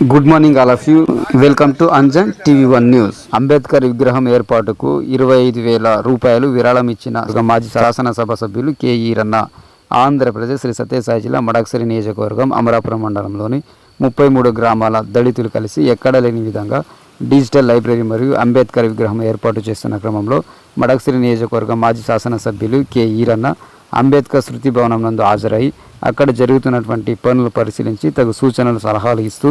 Good morning all of you welcome to Anjan TV one news Ambedkar విగ్రహం ఏర్పాటుకు ఇరవై ఐదు వేల రూపాయలు విరాళం ఇచ్చిన మాజీ శాసనసభ సభ్యులు కె ఈరన్న ఆంధ్రప్రదేశ్ శ్రీ సత్యసాయి జిల్లా మడక్సరి నియోజకవర్గం అమరాపురం మండలంలోని ముప్పై మూడు గ్రామాల దళితులు కలిసి ఎక్కడ లేని విధంగా డిజిటల్ లైబ్రరీ మరియు అంబేద్కర్ విగ్రహం ఏర్పాటు చేస్తున్న క్రమంలో మడక్సిరి నియోజకవర్గం మాజీ శాసనసభ్యులు కె ఈరన్న అంబేద్కర్ శృతి భవనం నందు హాజరై అక్కడ జరుగుతున్నటువంటి పనులు పరిశీలించి తగు సూచనలు సలహాలు ఇస్తూ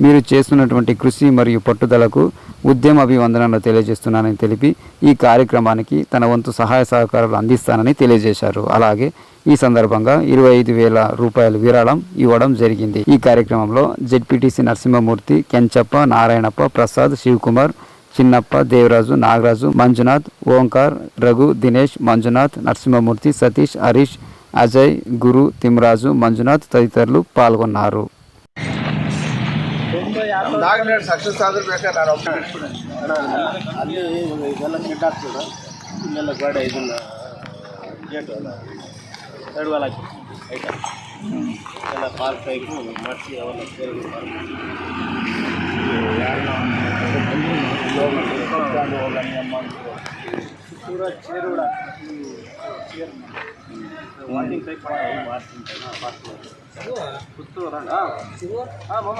మీరు చేస్తున్నటువంటి కృషి మరియు పట్టుదలకు ఉద్యమ అభివందనలు తెలియజేస్తున్నానని తెలిపి ఈ కార్యక్రమానికి తన వంతు సహాయ సహకారాలు అందిస్తానని తెలియజేశారు. అలాగే ఈ సందర్భంగా ఇరవై ఐదు వేల రూపాయలు విరాళం ఇవ్వడం జరిగింది. ఈ కార్యక్రమంలో జెడ్పీటీసీ నరసింహమూర్తి కెంచప్ప నారాయణప్ప ప్రసాద్ శివకుమార్ చిన్నప్ప దేవరాజు నాగరాజు మంజునాథ్ ఓంకార్ రఘు దినేష్ మంజునాథ్ నరసింహమూర్తి సతీష్ హరీష్ అజయ్ గురు తిమ్మరాజు మంజునాథ్ తదితరులు పాల్గొన్నారు. ఎవరు ಚೇರುಡ ಚೇರ್ ವಾಕಿಂಗ್ ಟೈಪ್ ಮಾಡ್ತೀನಿ ಪುತ್ತೂರ ಹಾಂ ಮಾಮ